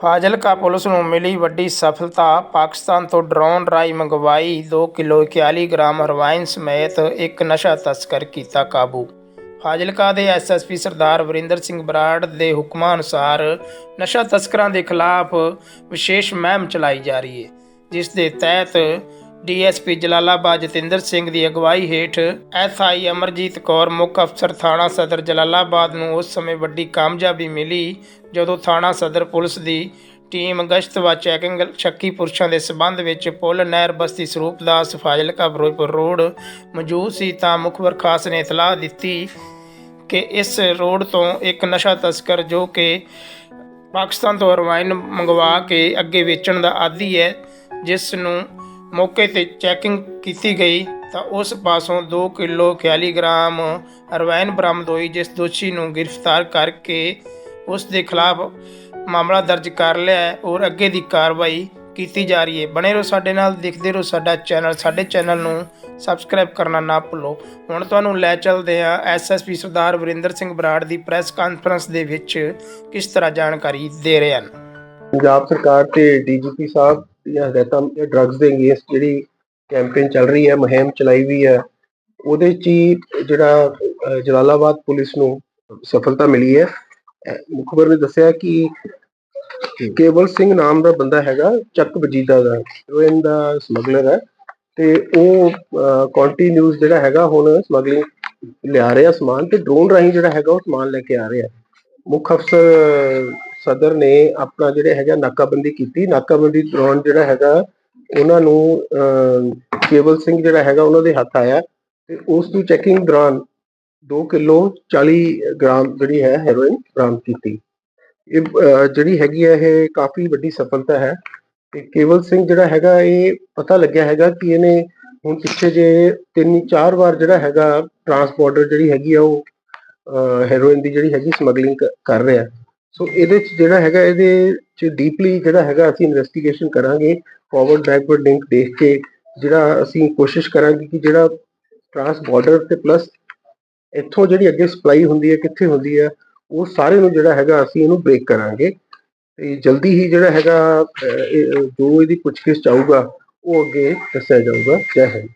Fazilka police ਨੂੰ ਮਿਲੀ ਵੱਡੀ ਸਫਲਤਾ। ਪਾਕਿਸਤਾਨ ਤੋਂ ਡਰੋਨ ਰਾਹੀਂ ਮੰਗਵਾਈ 2 ਕਿਲੋ 41 ਗ੍ਰਾਮ ਹੈਰੋਇਨ ਸਮੇਤ ਇੱਕ ਨਸ਼ਾ ਤਸਕਰ ਕੀਤਾ ਕਾਬੂ। ਫਾਜ਼ਿਲਕਾ ਦੇ ਐਸਐਸਪੀ ਸਰਦਾਰ ਵਰਿੰਦਰ ਸਿੰਘ ਬਰਾੜ ਦੇ ਹੁਕਮਾਂ ਅਨੁਸਾਰ ਨਸ਼ਾ ਤਸਕਰਾਂ ਦੇ ਖਿਲਾਫ ਵਿਸ਼ੇਸ਼ ਮਹਿਮ ਚਲਾਈ ਜਾ ਰਹੀ ਹੈ, ਜਿਸ ਦੇ ਤਹਿਤ ਡੀਐਸਪੀ ਜਲਾਲਾਬਾਦ ਜਤਿੰਦਰ ਸਿੰਘ ਦੀ ਅਗਵਾਈ ਹੇਠ ਐਸਆਈ ਅਮਰਜੀਤ ਕੌਰ ਮੁੱਖ ਅਫਸਰ ਥਾਣਾ ਸਦਰ ਜਲਾਲਾਬਾਦ ਨੂੰ ਉਸ ਸਮੇਂ ਵੱਡੀ ਕਾਮਯਾਬੀ ਮਿਲੀ ਜਦੋਂ ਥਾਣਾ ਸਦਰ ਪੁਲਿਸ ਦੀ ਟੀਮ ਗਸ਼ਤ ਵਾ ਚੈਕਿੰਗ ਸ਼ੱਕੀ ਪੁਰਸ਼ਾਂ ਦੇ ਸਬੰਧ ਵਿੱਚ ਪੁੱਲ ਨਹਿਰ ਬਸਤੀ ਸਰੂਪ ਸਰੂਪਦਾਸ ਫਾਜ਼ਿਲਕਾ ਫਿਰੋਜ਼ਪੁਰ ਰੋਡ ਮੌਜੂਦ ਸੀ ਤਾਂ ਮੁਖਬਰ ਖਾਸ ਨੇ ਇਤਲਾਹ ਦਿੱਤੀ ਕਿ ਇਸ ਰੋਡ ਤੋਂ ਇੱਕ ਨਸ਼ਾ ਤਸਕਰ ਜੋ ਕਿ ਪਾਕਿਸਤਾਨ ਤੋਂ ਹੈਰੋਇਨ ਮੰਗਵਾ ਕੇ ਅੱਗੇ ਵੇਚਣ ਦਾ ਆਦੀ ਹੈ, ਜਿਸ ਨੂੰ ਮੌਕੇ ਤੇ ਚੈਕਿੰਗ ਕੀਤੀ ਗਈ ਤਾਂ ਉਸ ਪਾਸੋਂ 2 ਕਿਲੋ 41 ਗ੍ਰਾਮ ਹੈਰੋਇਨ ਬਰਾਮਦ ਹੋਈ, ਜਿਸ ਦੋਸ਼ੀ ਨੂੰ ਗ੍ਰਿਫਤਾਰ ਕਰਕੇ ਉਸ ਦੇ ਖਿਲਾਫ ਮਾਮਲਾ ਦਰਜ ਕਰ ਲਿਆ ਹੈ ਔਰ ਅੱਗੇ ਦੀ ਕਾਰਵਾਈ ਕੀਤੀ ਜਾ ਰਹੀ ਹੈ। ਬਣੇ ਰਹੋ ਸਾਡੇ ਨਾਲ, ਦੇਖਦੇ ਰਹੋ ਸਾਡਾ ਚੈਨਲ। ਸਾਡੇ ਚੈਨਲ ਨੂੰ ਸਬਸਕ੍ਰਾਈਬ ਕਰਨਾ ਨਾ ਭੁੱਲੋ। ਹੁਣ ਤੁਹਾਨੂੰ ਲੈ ਚੱਲਦੇ ਹਾਂ ਐਸਐਸਪੀ ਸਰਦਾਰ ਵਰਿੰਦਰ ਸਿੰਘ ਬਰਾੜ ਦੀ ਪ੍ਰੈਸ ਕਾਨਫਰੰਸ ਦੇ ਵਿੱਚ ਕਿਸ ਤਰ੍ਹਾਂ ਜਾਣਕਾਰੀ ਦੇ ਰਹੇ ਹਨ? ਪੰਜਾਬ ਸਰਕਾਰ ਤੇ ਡੀਜੀਪੀ ਸਾਹਿਬ ਦੀਆਂ ਹਦਾਇਤਾਂ ਡਰੱਗਸ ਦੇ ਅਗੇਂਸਟ ਜਿਹੜੀ ਕੈਂਪੇਨ ਚੱਲ ਰਹੀ ਹੈ, ਮੁਹਿੰਮ ਚਲਾਈ ਵੀ ਹੈ, ਉਹਦੇ 'ਚ ਹੀ ਜਿਹੜਾ ਜਲਾਲਾਬਾਦ ਪੁਲਿਸ ਨੂੰ ਸਫਲਤਾ ਮਿਲੀ ਹੈ। ਮੁਖਬਰ ਨੇ ਦੱਸਿਆ ਕਿ ਕੇਵਲ ਸਿੰਘ ਨਾਮ ਦਾ ਬੰਦਾ ਹੈਗਾ, ਚੱਕ ਵਜੀਦਾ ਦਾ ਹੈਰੋਇਨ ਦਾ ਸਮਗਲਰ ਹੈ ਤੇ ਉਹ ਕੰਟੀਨਿਊਸ ਜਿਹੜਾ ਹੈਗਾ, ਹੁਣ ਸਮਗਲਿੰਗ ਲਿਆ ਰਿਹਾ ਸਮਾਨ ਤੇ ਡਰੋਨ ਰਾਹੀਂ ਜਿਹੜਾ ਹੈਗਾ, ਉਹ ਸਮਾਨ ਲੈ ਕੇ ਆ ਰਿਹਾ। ਮੁੱਖ ਅਫਸਰ ਸਦਰ ਨੇ ਆਪਣਾ ਜਿਹੜੇ ਹੈਗਾ ਨਾਕਾਬੰਦੀ ਕੀਤੀ। ਨਾਕਾਬੰਦੀ ਦੌਰਾਨ ਜਿਹੜਾ ਹੈਗਾ, ਉਹਨਾਂ ਨੂੰ ਕੇਵਲ ਸਿੰਘ ਜਿਹੜਾ ਹੈਗਾ, ਉਹਨਾਂ ਦੇ ਹੱਥ ਆਇਆ ਤੇ ਉਸ ਨੂੰ ਚੈਕਿੰਗ ਦੌਰਾਨ 2 ਕਿਲੋ 40 ਗ੍ਰਾਮ ਜਿਹੜੀ ਹੈ, ਹੈਰੋਇਨ ਬਰਾਮਦ ਕੀਤੀ। ਇਹ ਜਿਹੜੀ ਹੈਗੀ ਹੈ, ਇਹ ਕਾਫੀ ਵੱਡੀ ਸਫਲਤਾ ਹੈ ਤੇ ਕੇਵਲ ਸਿੰਘ ਜਿਹੜਾ ਹੈਗਾ, ਇਹ ਪਤਾ ਲੱਗਿਆ ਹੈਗਾ ਕਿ ਇਹਨੇ ਹੁਣ ਪਿੱਛੇ ਜੇ ਤਿੰਨ, ਚਾਰ ਵਾਰ ਜਿਹੜਾ ਹੈਗਾ, ਟਰਾਂਸਪੋਰਟਰ ਜਿਹੜੀ ਹੈਗੀ ਆ ਉਹ ਹੈਰੋਇਨ ਦੀ ਜਿਹੜੀ ਹੈਗੀ, ਸਮਗਲਿੰਗ ਕਰ ਰਿਹਾ। ਸੋ ਇਹਦੇ ਚ ਜਿਹੜਾ ਹੈਗਾ, ਇਹਦੇ ਚ ਡੀਪਲੀ ਜਿਹੜਾ ਹੈਗਾ, ਅਸੀਂ ਇਨਵੈਸਟੀਗੇਸ਼ਨ ਕਰਾਂਗੇ ਫਾਰਵਰਡ ਬੈਕਵਰਡ ਲਿੰਕ ਦੇਖ ਕੇ, ਜਿਹੜਾ ਅਸੀਂ ਕੋਸ਼ਿਸ਼ ਕਰਾਂਗੇ ਕਿ ਜਿਹੜਾ ਟਰਾਂਸ ਬਾਰਡਰ ਤੇ ਪਲੱਸ ਇੱਥੋਂ ਜਿਹੜੀ ਅੱਗੇ ਸਪਲਾਈ ਹੁੰਦੀ ਹੈ, ਕਿੱਥੇ ਹੁੰਦੀ ਹੈ, ਉਹ ਸਾਰੇ ਨੂੰ ਜਿਹੜਾ ਹੈਗਾ, ਅਸੀਂ ਇਹਨੂੰ ਬ੍ਰੇਕ ਕਰਾਂਗੇ। ਤੇ ਜਲਦੀ ਹੀ ਜਿਹੜਾ ਹੈਗਾ ਜੋ ਇਹਦੀ ਪੁੱਛਗਿੱਛ ਚਾਹੂਗਾ ਉਹ ਅੱਗੇ ਦੱਸਿਆ ਜਾਊਗਾ। ਜੈ ਹਿੰਦ।